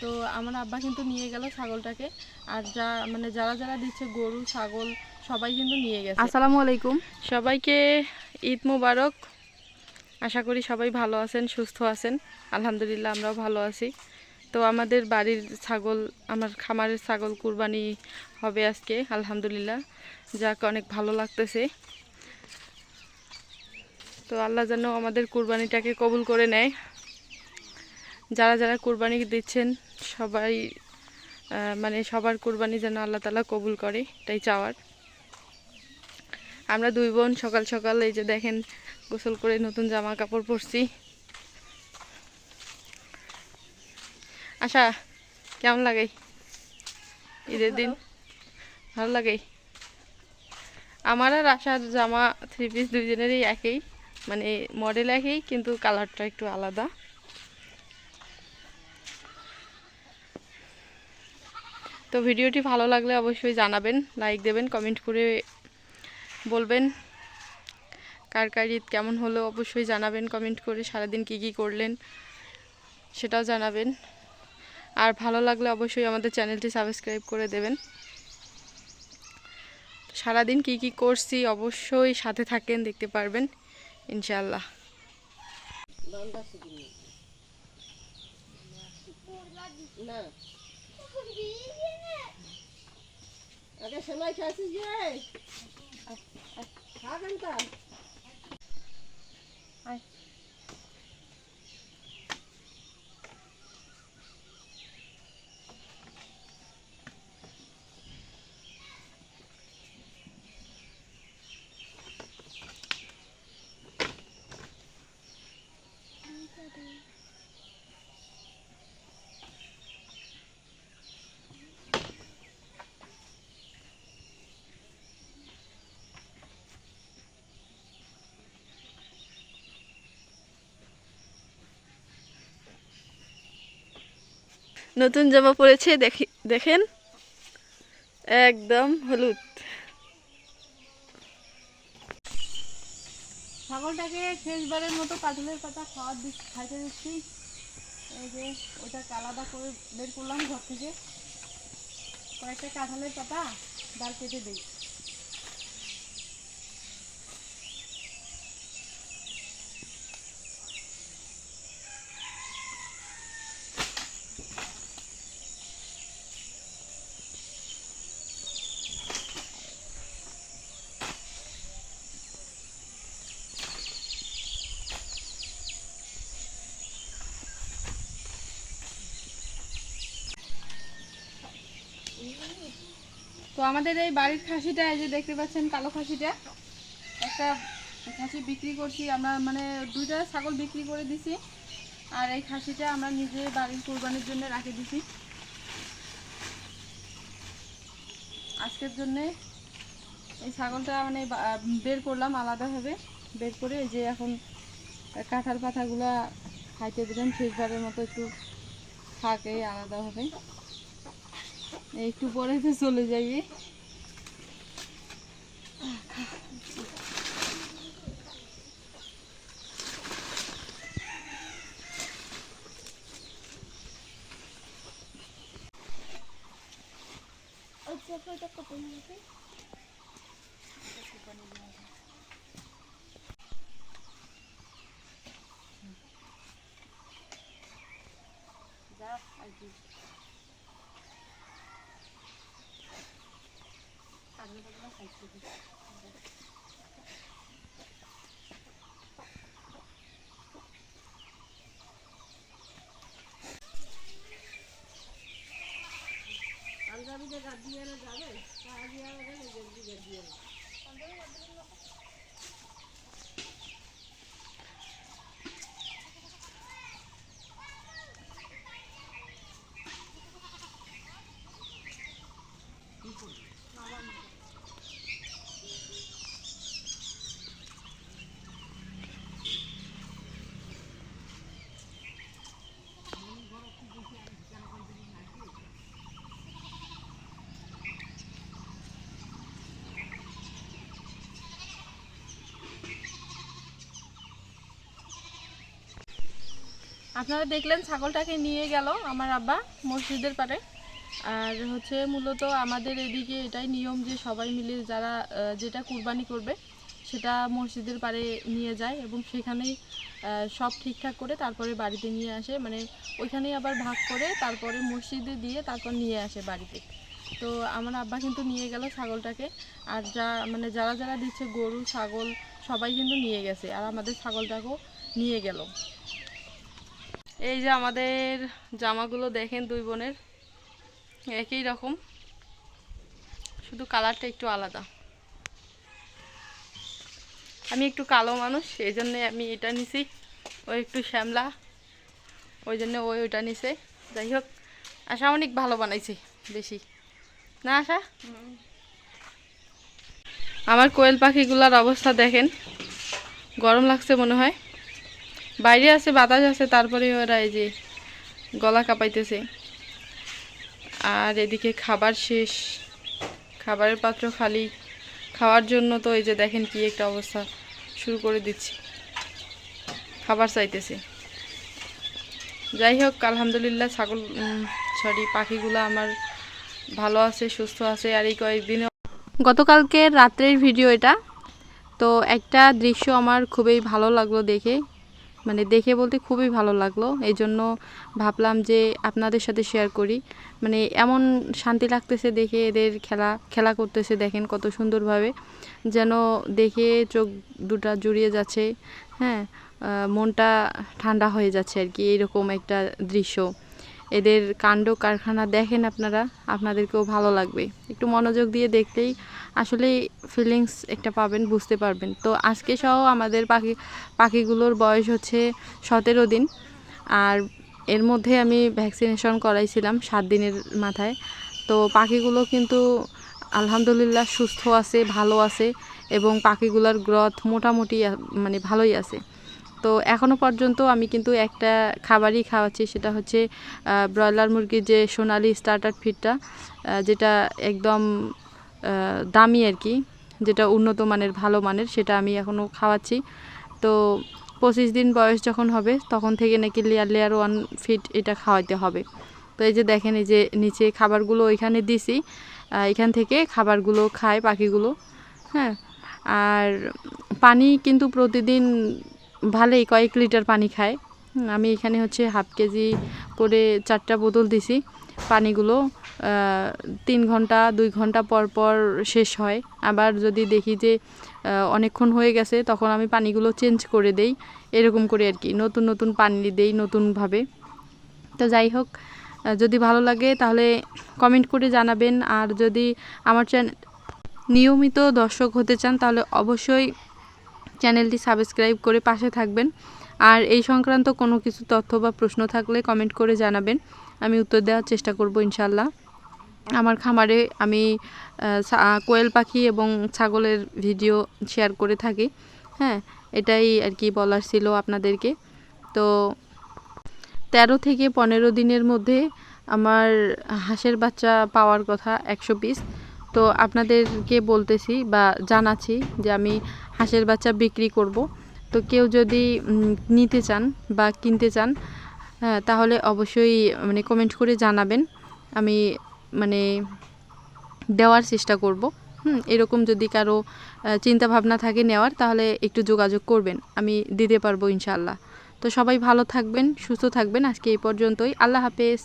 তো আমার আব্বা কিন্তু নিয়ে গেল ছাগলটাকে। আর যা মানে যারা যারা দিচ্ছে গরু ছাগল সবাই কিন্তু নিয়ে গেছে। আসসালামু আলাইকুম। সবাইকে ঈদ মুবারক। আশা করি সবাই ভালো আছেন সুস্থ আছেন। আলহামদুলিল্লাহ আমরাও ভালো আছি। তো আমাদের বাড়ির ছাগল আমার খামারের ছাগল কুরবানি হবে আজকে আলহামদুলিল্লাহ। যাক অনেক ভালো লাগতেছে। তো আল্লাহ যেন আমাদের কুরবানিটাকে কবুল করে নেয়। যারা যারা কুরবানি দিচ্ছেন সবাই মানে সবার কোরবানি যেন আল্লাহ তালা কবুল করে, এটাই চাওয়ার। আমরা দুই বোন সকাল সকাল এই যে দেখেন গোসল করে নতুন জামা কাপড় পরছি। আশা, কেমন লাগে? ঈদের দিন? ভালো লাগে? আমার আর আশার জামা থ্রি পিস দুইজনেরই একই মানে মডেল একই, কিন্তু কালারটা একটু আলাদা। তো ভিডিওটি ভালো লাগলে অবশ্যই জানাবেন লাইক দেবেন কমেন্ট করে বলবেন। কার কার ঈদ কেমন হলো অবশ্যই জানাবেন কমেন্ট করে সারাদিন কি কি করলেন সেটাও জানাবেন। আর ভালো লাগলে অবশ্যই আমাদের চ্যানেলটি সাবস্ক্রাইব করে দেবেন। সারাদিন কি কি করছি অবশ্যই সাথে থাকেন দেখতে পারবেন ইনশাল্লাহ না। 那个是卖全世界，哎哎，他跟到。নতুন জামা পরেছে, দেখি, দেখেন। একদম হলুদ। ছাগলটাকে শেষবারের মতো কাঁঠালের পাতা খাওয়ার দিচ্ছি খাইতে দিচ্ছি। এই যে, ওটাকে আলাদা করে বের করলাম ঘর থেকে। কয়েকটা কাঁঠালের পাতা ডাল কেটে দিই। তো আমাদের এই বাড়ির খাসিটা, এই যে দেখতে পাচ্ছেন কালো খাসিটা, একটা খাসি বিক্রি করছি। আমরা মানে দুইটা ছাগল বিক্রি করে দিছি। আর এই খাসিটা আমরা নিজে বাড়ির কোরবানির জন্য রাখে দিছি। আজকের জন্যে এই ছাগলটা মানে বের করলাম আলাদাভাবে। বের করে যে এখন কাঁঠাল পাতাগুলা খাইতে দিলাম, শেষবারের মতো একটু থাকে আলাদাভাবে। একটু পরে তো চলে যাই Yeah, I do. পাঞ্জাবিতে গাদিয়ে যাবে? পাহাড়িয়া গেলে জলদি গাদিয়ে আপনারা দেখলেন ছাগলটাকে নিয়ে গেল আমার আব্বা মসজিদের পারে। আর হচ্ছে মূলত আমাদের এদিকে এটাই নিয়ম যে সবাই মিলে যারা যেটা কুরবানি করবে সেটা মসজিদের পারে নিয়ে যায় এবং সেখানেই সব ঠিকঠাক করে তারপরে বাড়িতে নিয়ে আসে। মানে ওইখানেই আবার ভাগ করে তারপরে মসজিদে দিয়ে তারপর নিয়ে আসে বাড়িতে। তো আমার আব্বা কিন্তু নিয়ে গেল ছাগলটাকে। আর যা মানে যারা যারা দিচ্ছে গরু, ছাগল সবাই কিন্তু নিয়ে গেছে। আর আমাদের ছাগলটাকেও নিয়ে গেল। এই যে আমাদের জামাগুলো দেখেন দুই বোনের, একই রকম। শুধু কালারটা একটু আলাদা। আমি একটু কালো মানুষ, এই জন্যে আমি এটা নিছি। ও একটু শ্যামলা, ওই জন্য ওই ওইটা নিছে। যাই হোক, আশা অনেক ভালো বানাইছে বেশি না আশা? আমার কোয়েল পাখিগুলার অবস্থা দেখেন, গরম লাগছে মনে হয়। বাইরে আছে, বাতাস আছে, তারপরে ওরা এই যে গলা কাঁপাইতেছে। আর এদিকে খাবার শেষ। খাবারের পাত্র খালি। খাওয়ার জন্য তো এই যে দেখেন কি একটা অবস্থা শুরু করে দিচ্ছি। খাবার চাইতেছে। যাই হোক, আলহামদুলিল্লাহ ছাগল সরি, পাখিগুলো আমার ভালো আছে, সুস্থ আছে। আর এই কয়েকদিনে গতকালকে রাত্রের ভিডিও এটা। তো একটা দৃশ্য আমার খুবই ভালো লাগল দেখে। মানে দেখে বলতে খুবই ভালো লাগল। এই জন্য ভাবলাম যে আপনাদের সাথে শেয়ার করি। মানে এমন শান্তি লাগতেছে দেখে এদের খেলা খেলা করতেছে দেখেন কত সুন্দরভাবে। যেন দেখে চোখ দুটা জুড়িয়ে যাচ্ছে হ্যাঁ? মনটা ঠান্ডা হয়ে যাচ্ছে আর কি এরকম একটা দৃশ্য। এদের কাণ্ড কারখানা দেখেন আপনারা, আপনাদেরকেও ভালো লাগবে। একটু মনোযোগ দিয়ে দেখলেই আসলে ফিলিংস একটা পাবেন, বুঝতে পারবেন। তো আজকে সহ আমাদের পাখি, পাখিগুলোর বয়স হচ্ছে সতেরো দিন। আর এর মধ্যে আমি ভ্যাকসিনেশন করাইছিলাম সাত দিনের মাথায়। তো পাখিগুলো কিন্তু আলহামদুলিল্লাহ সুস্থ আছে, ভালো আছে এবং পাখিগুলোর গ্রথ মোটামুটি মানে ভালোই আছে। তো এখনও পর্যন্ত আমি কিন্তু একটা খাবারই খাওয়াচ্ছি, সেটা হচ্ছে ব্রয়লার মুরগির যে সোনালি স্টার্টার ফিডটা যেটা একদম দামি আর কি, যেটা উন্নত মানের, ভালো মানের, সেটা আমি এখনও খাওয়াচ্ছি। তো পঁচিশ দিন বয়স যখন হবে, তখন থেকে নাকি লেয়ার লেয়ার ওয়ান ফিট এটা খাওয়াইতে হবে। তো এই যে দেখেন, এই যে নিচে খাবারগুলো ওইখানে দিছি এখান থেকে খাবারগুলো খায় পাখিগুলো হ্যাঁ? আর পানি কিন্তু প্রতিদিন ভালোই কয়েক লিটার পানি খায়। আমি এখানে হচ্ছে হাফ কেজি করে চারটা বোতল দিছি। পানিগুলো তিন ঘণ্টা, দুই ঘণ্টা পর পর শেষ হয়। আবার যদি দেখি যে অনেকক্ষণ হয়ে গেছে, তখন আমি পানিগুলো চেঞ্জ করে দেই। এরকম করে আর কি, নতুন নতুন পানি দেই নতুনভাবে। তো যাই হোক যদি ভালো লাগে তাহলে কমেন্ট করে জানাবেন। আর যদি আমার চ্যানেল নিয়মিত দর্শক হতে চান তাহলে অবশ্যই চ্যানেলটি সাবস্ক্রাইব করে পাশে থাকবেন। আর এই সংক্রান্ত কোনো কিছু তথ্য বা প্রশ্ন থাকলে কমেন্ট করে জানাবেন। আমি উত্তর দেওয়ার চেষ্টা করব ইনশাল্লাহ আমার খামারে আমি কোয়েল পাখি এবং ছাগলের ভিডিও শেয়ার করে থাকি। হ্যাঁ এটাই আর কি বলার ছিল আপনাদেরকে। তো তেরো থেকে পনেরো দিনের মধ্যে আমার হাঁসের বাচ্চা পাওয়ার কথা একশো পিস তো আপনাদেরকে বলতেছি বা জানাচ্ছি যে আমি হাঁসের বাচ্চা বিক্রি করব। তো কেউ যদি নিতে চান বা কিনতে চান হ্যাঁ তাহলে অবশ্যই মানে কমেন্ট করে জানাবেন। আমি মানে দেওয়ার চেষ্টা করব। হুম, এরকম যদি কারও চিন্তা ভাবনা থাকে নেওয়ার, তাহলে একটু যোগাযোগ করবেন। আমি দিতে পারব ইনশাল্লাহ তো সবাই ভালো থাকবেন, সুস্থ থাকবেন। আজকে এই পর্যন্তই। আল্লাহ হাফেজ।